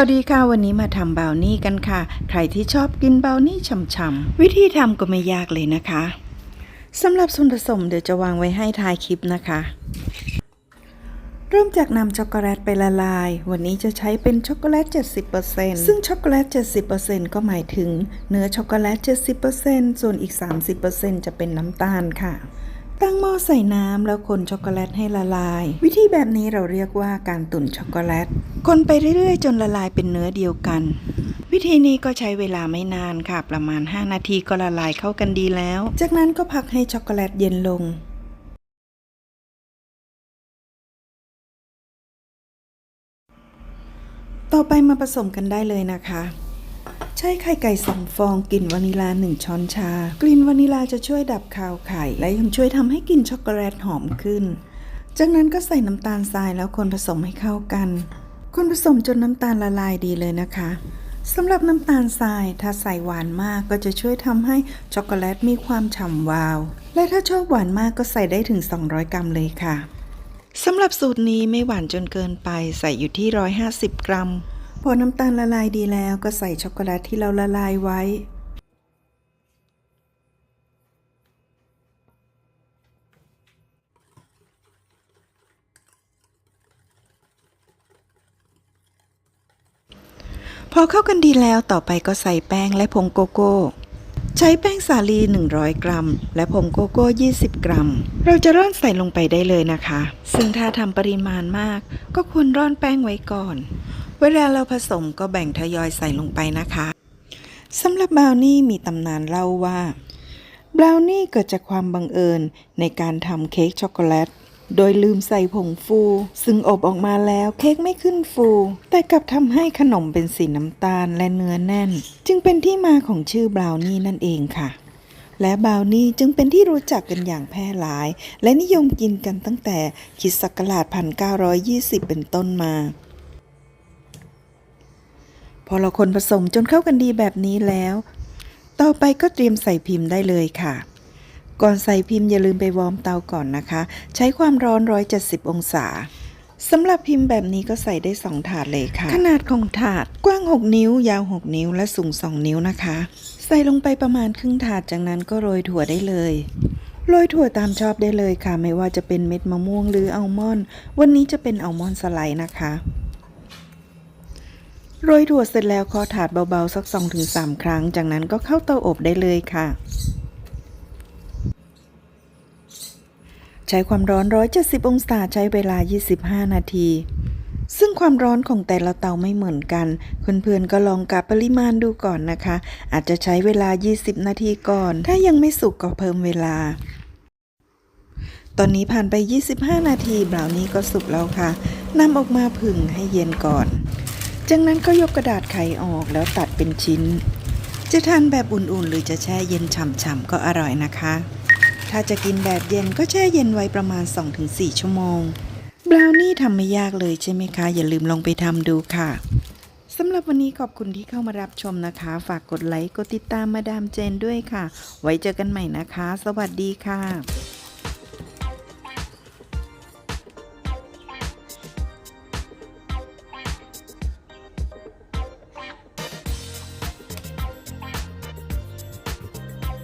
วัสดีค่ะ วันนี้มาทำบาวนี่กันค่ะ ใครที่ชอบกินบาวนี่ฉ่ำๆวิธีทำก็ไม่ยากเลยนะคะสำหรับส่วนผสมเดี๋ยวจะวางไว้ให้ท้ายคลิปนะคะ เริ่มจากนำช็อกโกแลตไปละลาย วันนี้จะใช้เป็นช็อกโกแลต 70%ซึ่งช็อกโกแลต 70%ก็หมายถึงเนื้อช็อกโกแลต 70%ส่วนอีก 30%จะเป็นน้ำตาลค่ะตั้งหม้อใส่น้ำแล้วคนช็อกโกแลตให้ละลาย วิธีแบบนี้เราเรียกว่าการตุ๋นช็อกโกแลต คนไปเรื่อยๆ จนละลายเป็นเนื้อเดียวกัน วิธีนี้ก็ใช้เวลาไม่นานค่ะ ประมาณ 5 นาทีก็ละลายเข้ากันดีแล้ว จากนั้นก็พักให้ช็อกโกแลตเย็นลงต่อไปมาผสมกันได้เลยนะคะ ใช้ไข่ไก่สองฟองกลิ่นวานิลา1ช้อนชา กลิ่นวานิลาจะช่วยดับคาวไข่ และยังช่วยทำให้กลิ่นช็อกโกแลตหอมขึ้น จากนั้นก็ใส่น้ำตาลทรายแล้วคนผสมให้เข้ากัน คนผสมจนน้ำตาลละลายดีเลยนะคะสำหรับน้ำตาลทรายถ้าใส่หวานมากก็จะช่วยทำให้ช็อกโกแลตมีความฉ่ำวาว และถ้าชอบหวานมากก็ใส่ได้ถึง 200 กรัมเลยค่ะสำหรับสูตรนี้ไม่หวานจนเกินไปใส่อยู่ที่ 150 กรัม พอน้ำตาลละลายดีแล้วก็ใส่ช็อกโกแลตที่เราละลายไว้ พอเข้ากันดีแล้วต่อไปก็ใส่แป้งและผงโกโก้ ใช้แป้งสาลี 100 กรัม และผงโกโก้ 20 กรัม เราจะร่อนใส่ลงไปได้เลยนะคะ ซึ่งถ้าทำปริมาณมาก ก็ควรร่อนแป้งไว้ก่อน เวลาเราผสมก็แบ่งทยอยใส่ลงไปนะคะสำหรับบราวนี่มีตำนานเล่าว่าบราวนี่เกิดจากความบังเอิญในการทำเค้กช็อกโกแลต โดยลืมใส่ผงฟู ซึ่งอบออกมาแล้วเค้กไม่ขึ้นฟู แต่กลับทำให้ขนมเป็นสีน้ำตาลและเนื้อแน่น จึงเป็นที่มาของชื่อบราวนี่นั่นเองค่ะ และบราวนี่จึงเป็นที่รู้จักกันอย่างแพร่หลาย และนิยมกินกันตั้งแต่คิดศักราช 1920 เป็นต้นมา พอเราคนผสมจนเข้ากันดีแบบนี้แล้ว ต่อไปก็เตรียมใส่พิมพ์ได้เลยค่ะ ก่อนใส่พิมพ์อย่าลืมไปวอร์มเตาก่อนนะคะ ใช้ความร้อน 170 องศาสำหรับพิมพ์แบบนี้ก็ใส่ได้ 2 ถาดเลยค่ะ ขนาดของถาดกว้าง 6 นิ้ว ยาว 6 นิ้ว และสูง 2 นิ้วนะคะ ใส่ลงไปประมาณครึ่งถาดจากนั้นก็โรยถั่วได้เลยโรยถั่วตามชอบได้เลยค่ะ ไม่ว่าจะเป็นเม็ดมะม่วงหรืออัลมอนด์วันนี้จะเป็นอัลมอนด์สไลด์นะคะโรยถั่วเสร็จแล้วเคอถาดเบาๆ สัก 2-3 ครั้ง จากนั้นก็เข้าเตาอบได้เลยค่ะ ใช้ความร้อน 170 องศาใช้เวลา 25 นาที ซึ่งความร้อนของแต่ละเตาไม่เหมือนกัน เพื่อนๆก็ลองกะปริมาณดูก่อนนะคะ อาจจะใช้เวลา 20 นาทีก่อน ถ้ายังไม่สุกก็เพิ่มเวลา ตอนนี้ผ่านไป 25 นาทีบราวนี่ก็สุกแล้วค่ะนำออกมาผึ่งให้เย็นก่อน จากนั้นก็ยกกระดาษไขออกแล้วตัดเป็นชิ้น จะทานแบบอุ่นๆ หรือจะแช่เย็นฉ่ำๆก็อร่อยนะคะ ถ้าจะกินแบบเย็นก็แช่เย็นไว้ประมาณ 2-4 ชั่วโมง บราวนี่ทำไม่ยากเลยใช่ไหมคะ อย่าลืมลองไปทำดูค่ะสำหรับวันนี้ขอบคุณที่เข้ามารับชมนะคะ ฝากกดไลค์ กดติดตามมาดามเจนด้วยค่ะ ไว้เจอกันใหม่นะคะ สวัสดีค่ะ